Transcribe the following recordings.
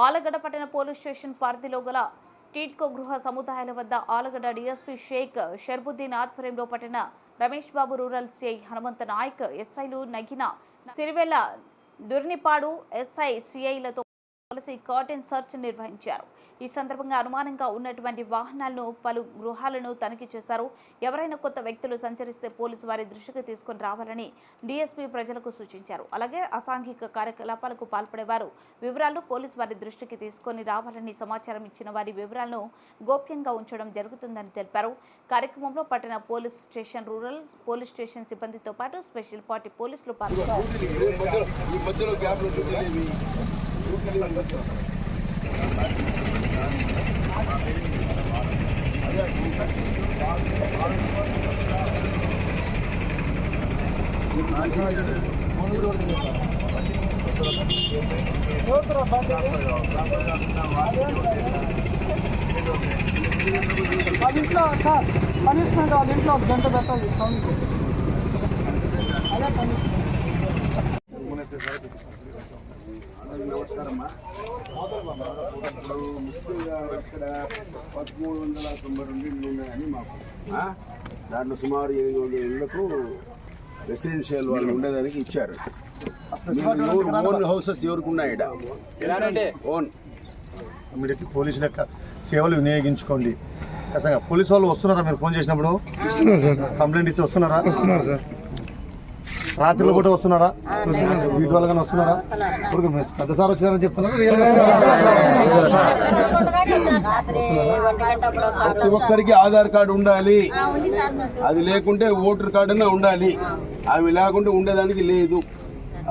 ఆలగడ్డ పట్టణ police station పరిధిలో గల టీట్కో గృహ సముదాయాల వద్ద ఆలగడ్డ డీఎస్పీ షేక్ షర్బుద్దీన్ ఆధ్వర్యంలో పట్టణ రమేష్ బాబు రూరల్ సిఐ హనుమంత నాయక్ ఎస్ఐలు నగిన సిరివెల్ల దుర్నిపాడు ఎస్ఐ సిఐలతో కలిసి కాటన్ సర్చ్ నిర్వహించారు. ఈ సందర్భంగా అనుమానంగా ఉన్నటువంటి వాహనాలను పలు గృహాలను తనిఖీ చేశారు. ఎవరైనా కొత్త వ్యక్తులు సంచరిస్తే పోలీసు వారి దృష్టికి తీసుకొని రావాలని డీఎస్పీ ప్రజలకు సూచించారు. అలాగే అసాంఘిక కార్యకలాపాలకు పాల్పడేవారు. వివరాలు పోలీసు వారి దృష్టికి తీసుకొని రావాలని సమాచారం ఇచ్చిన వారి వివరాలను గోప్యంగా ఉంచడం జరుగుతుందని తెలిపారు. కార్యక్రమంలో పట్టణ police station rural police station సిబ్బందితో పాటు స్పెషల్ పార్టీ పోలీసులు పాల్గొన్నారు. వాళ్ళ ఇంట్లో సార్ పనిష్మెంట్ వాళ్ళ ఇంట్లో ఒక గంట పెట్టాలి సౌండ్ అదే పనిష్మెంట్ నమస్కారమ్మా ఇప్పుడు ముఖ్యంగా ఇక్కడ పదమూడు వందల తొంభై రెండు ఇళ్ళు ఉన్నాయని మాకు ఆ? దాంట్లో సుమారు ఎనిమిది వందల ఇళ్ళకు రెసిడెన్షియల్ వాళ్ళు ఉండేదానికి ఇచ్చారు ఓన్ హౌసెస్ ఎవరికి ఉన్నాయి? ఓన్. ఇమీడియట్లీ పోలీసుల యొక్క సేవలు వినియోగించుకోండి. ఖచ్చితంగా పోలీసు వాళ్ళు వస్తున్నారా మీరు ఫోన్ చేసినప్పుడు? కంప్లైంట్ ఇచ్చి వస్తున్నారా? వస్తున్నారు సార్. రాత్రిలో కూడా వస్తున్నారా? వీటి వల్ల కానీ వస్తున్నారా? ఇప్పుడు పెద్ద సార్ వచ్చినారని చెప్తున్నారు. ప్రతి ఒక్కరికి ఆధార్ కార్డు ఉండాలి. అది లేకుంటే ఓటర్ కార్డు అన్నా ఉండాలి. అవి లేకుంటే ఉండేదానికి లేదు.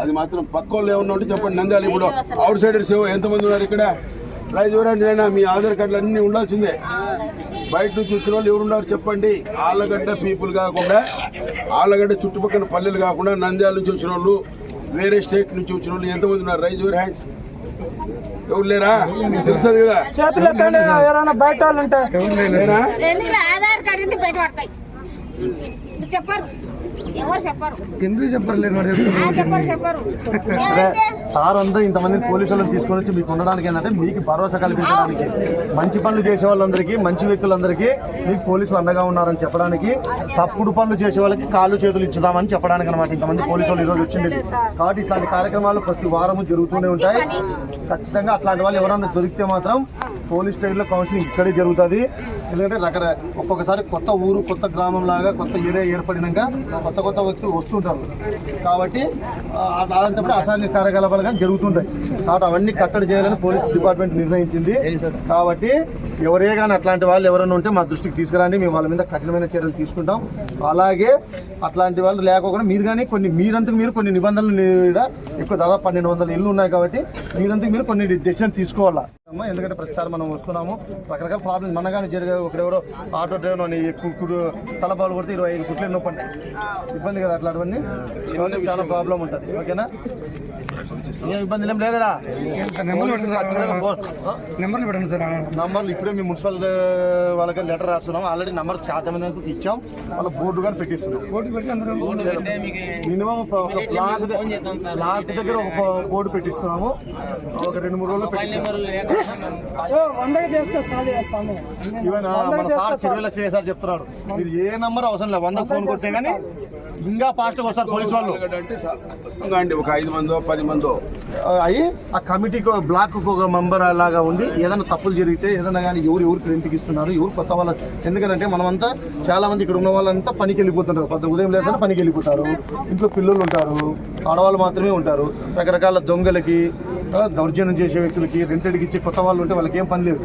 అది మాత్రం పక్క వాళ్ళు ఏమన్నా ఉంటే చెప్పండి. నంద్యాల ఇప్పుడు అవుట్ సైడర్స్ ఎంతమంది ఉన్నారు ఇక్కడ? ప్రైజ్ ఎవరైనా మీ ఆధార్ కార్డులు అన్ని ఉండాల్సిందే. బయట నుంచి వచ్చిన వాళ్ళు ఎవరు ఉన్నారు చెప్పండి? ఆళ్ళగడ్డ పీపుల్ కాకుండా ఆళ్ళగడ్డ చుట్టుపక్కల పల్లెలు కాకుండా నంద్యాల నుంచి వచ్చిన వాళ్ళు వేరే స్టేట్ నుంచి వచ్చిన వాళ్ళు ఎంతమంది ఉన్నారు? రైజ్ యువర్ హ్యాండ్స్ ఎవరు లేరా? తెలుస్తుంది కదా? చేతులు ఎవరైనా బయట వాళ్ళు ఉంటే. లేరా? ఎందుకు ఆధార్ కార్డు ఉంది బయట పడతాయి ఇది చెప్పరు ఎవరు చెప్పరు. ఎందుకు ఆ, చెప్పరు చెప్పరు. సార్ అంతా ఇంతమంది పోలీసు వాళ్ళని తీసుకొని వచ్చి మీకు ఉండడానికి ఏంటంటే మీకు భరోసా కల్పించడానికి మంచి పనులు చేసే వాళ్ళందరికీ మంచి వ్యక్తులందరికీ మీకు పోలీసులు అండగా ఉన్నారని చెప్పడానికి తప్పుడు పనులు చేసే వాళ్ళకి కాళ్ళు చేతులు ఇచ్చుదామని చెప్పడానికి అనమాట ఇంతమంది పోలీసు వాళ్ళు ఈరోజు వచ్చిండేది కాబట్టి ఇట్లాంటి కార్యక్రమాలు ప్రతి వారము జరుగుతూనే ఉంటాయి. ఖచ్చితంగా అట్లాంటి వాళ్ళు ఎవరైనా దొరికితే మాత్రం పోలీస్ స్టేషన్లో కౌన్సిలింగ్ ఇక్కడే జరుగుతుంది. ఎందుకంటే రకర ఒక్కొక్కసారి కొత్త ఊరు కొత్త గ్రామం లాగా కొత్త ఏరియా ఏర్పడినాక కొత్త కొత్త వ్యక్తులు వస్తుంటారు. కాబట్టి అలాంటప్పుడు అసాంఘిక కార్యకలాపాలు కానీ జరుగుతుంటాయి. కాబట్టి అవన్నీ కట్టడి చేయాలని పోలీస్ డిపార్ట్మెంట్ నిర్ణయించింది. కాబట్టి ఎవరే కానీ అట్లాంటి వాళ్ళు ఎవరైనా ఉంటే మా దృష్టికి తీసుకురండి. మేము వాళ్ళ మీద కఠినమైన చర్యలు తీసుకుంటాం. అలాగే అట్లాంటి వాళ్ళు లేకపోకుండా మీరు కానీ కొన్ని మీరంతకు మీరు కొన్ని నిబంధనలు ఎక్కువ దాదాపు పన్నెండు వందల ఇల్లు ఉన్నాయి కాబట్టి మీరంతకు మీరు కొన్ని డెసిషన్ తీసుకోవాలా? ఎందుకంటే ప్రతిసారి మనం వస్తున్నాము. రకరకాల ప్రాబ్లమ్స్ మన కానీ జరిగే ఒకడెవరో ఆటో డ్రైవర్ అని కుక్కుడు తలబాలు కొడితే ఇరవై ఐదు కుట్లు నొప్పి ఇబ్బంది కదా అట్లాంటివన్నీ చాలా ప్రాబ్లం ఉంటుంది. ఓకేనా? ఏం ఇబ్బంది ఏం లేదు? కదా? నెంబర్లు పెట్టండి సార్. నంబర్లు ఇప్పుడే మీ మున్సిపల్ వాళ్ళకి లెటర్ రాస్తున్నాం ఆల్రెడీ నంబర్ చాలా మంది ఇచ్చాం. వాళ్ళ బోర్డు కానీ పెట్టిస్తున్నాం. పెట్టి మినిమం బ్లాక్ దగ్గర ఒక బోర్డు పెట్టిస్తున్నాము. ఒక రెండు మూడు రోజులు పెట్టిస్తాం ఈవెన్ ఆ, మన సార్ చిరువేల సార్ చెప్తున్నాడు. మీరు ఏ నంబర్ అవసరం లేదు వందకు ఫోన్ కొడితే కానీ ఇంకా ఫాస్ట్గా వస్తారు పోలీసు వాళ్ళు. అండి ఒక ఐదు మందో పది మందో. అయ్యి ఆ కమిటీకి ఒక బ్లాక్ ఒక మెంబర్ లాగా ఉండి ఏదైనా తప్పులు జరిగితే ఏదైనా కానీ ఎవరు ఎవరు ప్రింట్కి ఇస్తున్నారు ఎవరు కొత్త వాళ్ళ ఎందుకంటే మనమంతా చాలా మంది ఇక్కడ ఉన్న వాళ్ళంతా పనికి వెళ్ళిపోతుంటారు. పొద్దు ఉదయం లేకుండా పనికి వెళ్ళిపోతారు. ఇంట్లో పిల్లలు ఉంటారు. ఆడవాళ్ళు మాత్రమే ఉంటారు. రకరకాల దొంగలకి దౌర్జన్యం చేసే వ్యక్తులకి రెంటెడ్కి ఇచ్చే కొత్త వాళ్ళు ఉంటే వాళ్ళకి ఏం పని లేదు.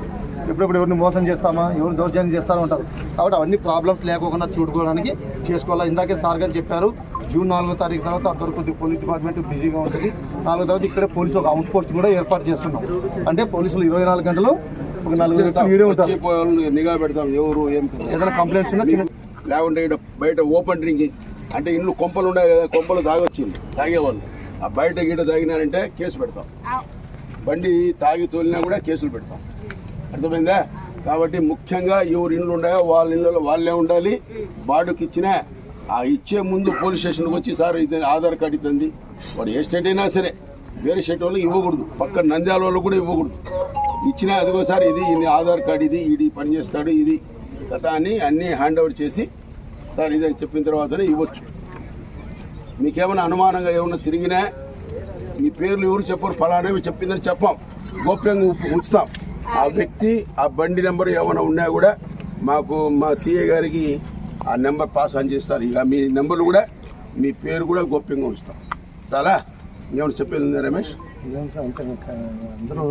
ఎప్పుడెప్పుడు ఎవరిని మోసం చేస్తామా ఎవరిని దౌర్జన్యం చేస్తారో ఉంటారు. కాబట్టి అవన్నీ ప్రాబ్లమ్స్ లేకుండా చూడుకోవడానికి చేసుకోవాలా. ఇందాకే సార్ గారు చెప్పారు జూన్ నాలుగో తారీఖు తర్వాత అంతవరకు కొద్దిగా పోలీస్ డిపార్ట్మెంట్ బిజీగా ఉంటుంది. నాలుగో తర్వాత ఇక్కడే పోలీసు ఒక అవుట్ పోస్ట్ కూడా ఏర్పాటు చేస్తున్నాం. అంటే పోలీసులు ఇరవై నాలుగు గంటలు ఒక నలుగురు ఉంటారు. నిఘా పెడతాం ఎవరు ఏం. ఏదైనా కంప్లైంట్స్ ఉన్నా చిన్న లేకుంటే బయట ఓపెన్ డ్రింకింగ్ అంటే ఇండ్లు కొంపలు ఉన్నాయి కదా కొంపలు తాగొచ్చింది తాగేవాళ్ళు. ఆ బయట గీట తాగినారంటే కేసు పెడతాం. బండి తాగి తోలినా కూడా కేసులు పెడతాం. అర్థమైందా? కాబట్టి ముఖ్యంగా ఎవరు ఇండ్లు ఉన్నాయో వాళ్ళ ఇళ్ళలో వాళ్ళే ఉండాలి. బాడుకి ఇచ్చిన ఆ ఇచ్చే ముందు పోలీస్ స్టేషన్కి వచ్చి సార్ ఇది ఆధార్ కార్డు ఇస్తుంది వాడు ఏ స్టేట్ అయినా సరే వేరే షర్ట్ వాళ్ళకి ఇవ్వకూడదు. పక్కన నంద్యాల వాళ్ళకి కూడా ఇవ్వకూడదు. ఇచ్చిన అదిగోసారి ఇది ఇది ఆధార్ కార్డు ఇది ఇది పని చేస్తాడు ఇది కథ అని అన్నీ హ్యాండ్ ఓవర్ చేసి సార్ ఇది చెప్పిన తర్వాతనే ఇవ్వచ్చు. మీకేమైనా అనుమానంగా ఏమైనా తిరిగినా మీ పేర్లు ఎవరు చెప్పరు ఫలానేవి చెప్పిందని చెప్పాం. గోప్యంగా ఉంచుతాం. ఆ వ్యక్తి ఆ బండి నెంబర్ ఏమైనా ఉన్నా కూడా మాకు మా సీఏ గారికి ఆ నెంబర్ పాస్ ఆన్ చేస్తారు. ఇక మీ నెంబర్లు కూడా మీ పేరు కూడా గోప్యంగా ఉంచుతాం. చాలా ఏమైనా చెప్పేది ఉందా రమేష్? అందరూ